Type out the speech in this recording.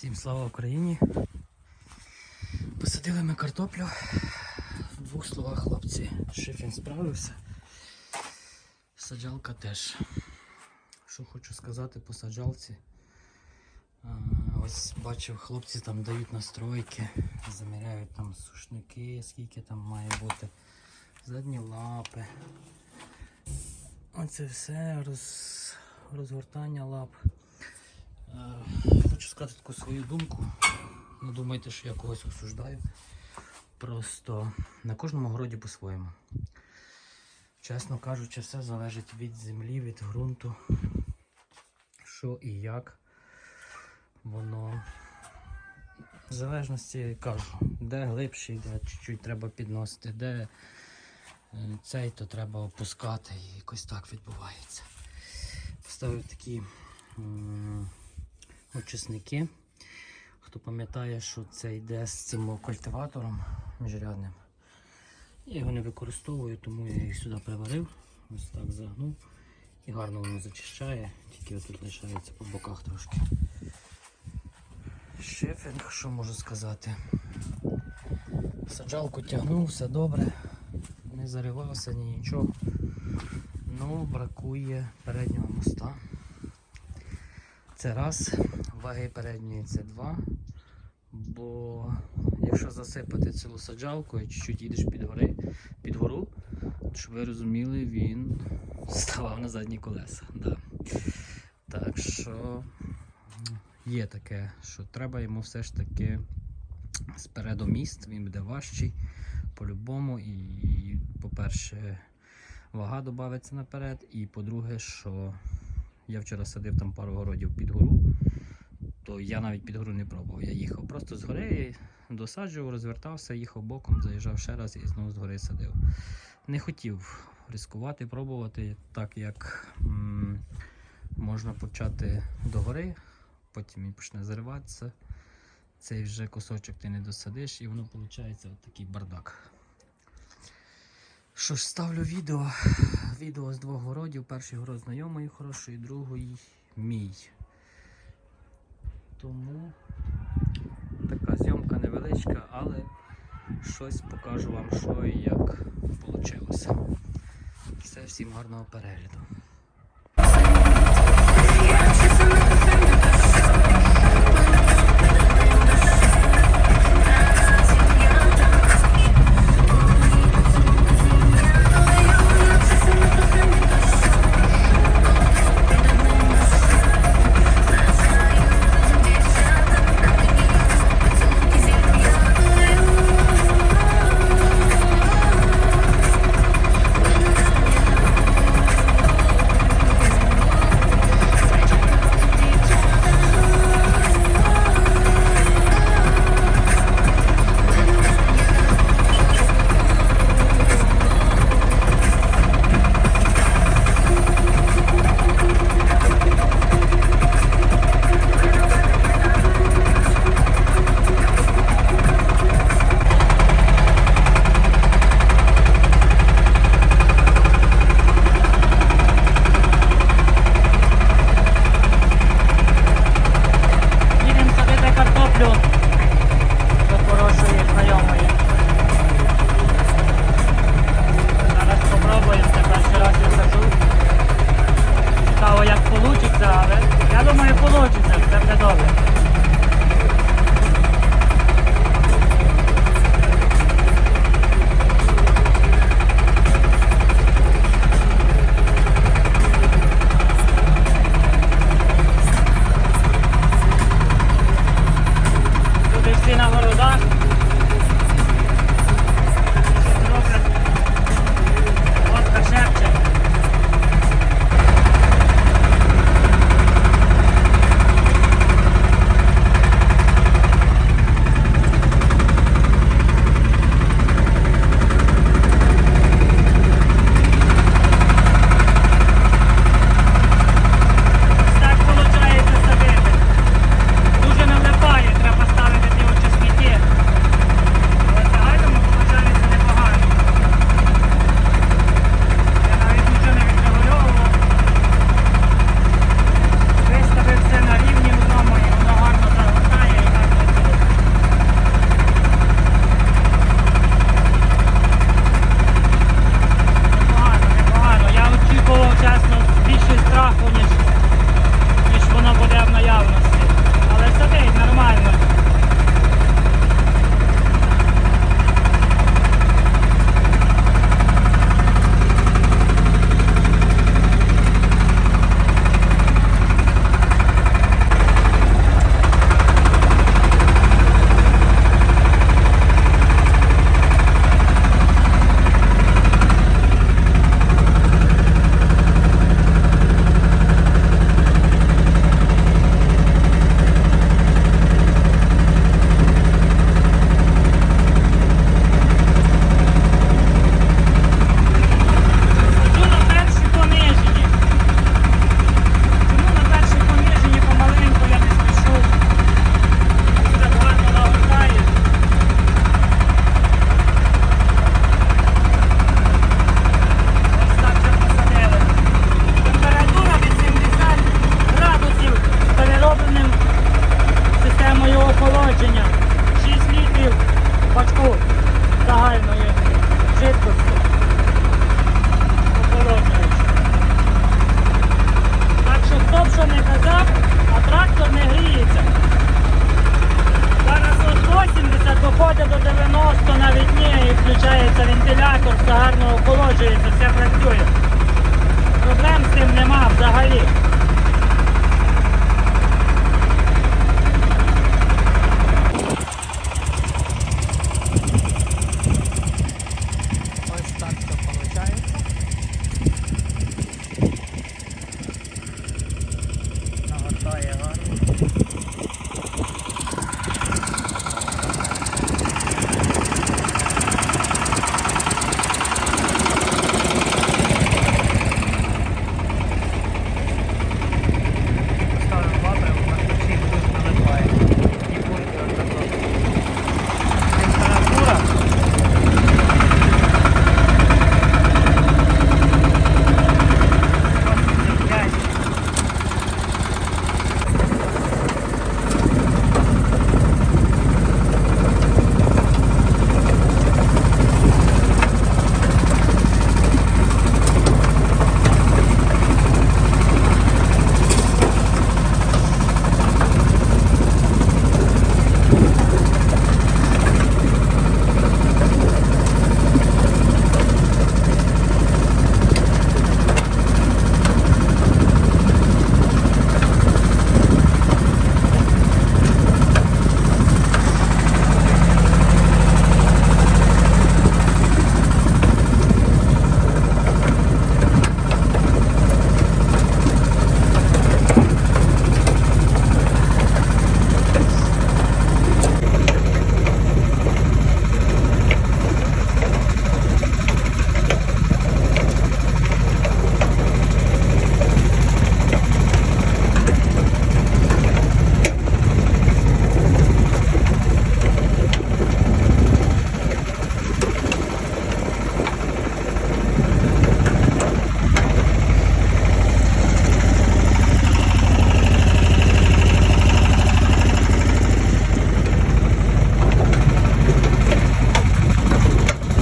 Всім слава Україні. Посадили ми картоплю. В двох словах, хлопці, шифін справився. Саджалка теж. Що хочу сказати по саджалці. А, Ось бачив, хлопці там дають настройки, заміряють там сушники, скільки там має бути, задні лапи. Оце все роз... розгортання лап. Хочу сказати таку свою думку. Не думайте, що я когось осуждаю. Просто на кожному городі по-своєму. Чесно кажучи, все залежить від землі, від ґрунту, що і як. Воно в залежності кажу, де глибший, де чуть-чуть треба підносити, де е, цей, то треба опускати і якось так відбувається. Поставив такі очисники. Хто пам'ятає, що це йде з цим культиватором міжрядним. Я його не використовую, тому я їх сюди приварив. Ось так загнув. І гарно воно зачищає, тільки отут лишається по боках трошки. Шифінг, що можу сказати. Саджалку тягнув, все добре, не заривався, ні нічого. Ну, бракує переднього моста. Це раз, ваги передньої це два. Бо якщо засипати цілу саджалку і чуть-чуть їдеш під, гори, під гору, щоб ви розуміли, він ставав на задні колеса. Да. Так що є таке, що треба йому все ж таки спереду міст, він буде важчий по-любому. І, по-перше, вага додається наперед. І по-друге, що я вчора садив там пару городів під гору, то я навіть під гору не пробував. Я їхав просто з гори, досаджував, розвертався, їхав боком, заїжджав ще раз і знову з гори садив. Не хотів ризикувати, пробувати, так як можна почати догори, потім він почне зариватися. Цей вже кусочок ти не досадиш і воно виходить от такий бардак. Що ж, ставлю відео. Відео з двох городів. Перший город знайомий хороший, другий мій. Тому така зйомка невеличка, але щось покажу вам, що і як вийшло. Все, всім гарного перегляду.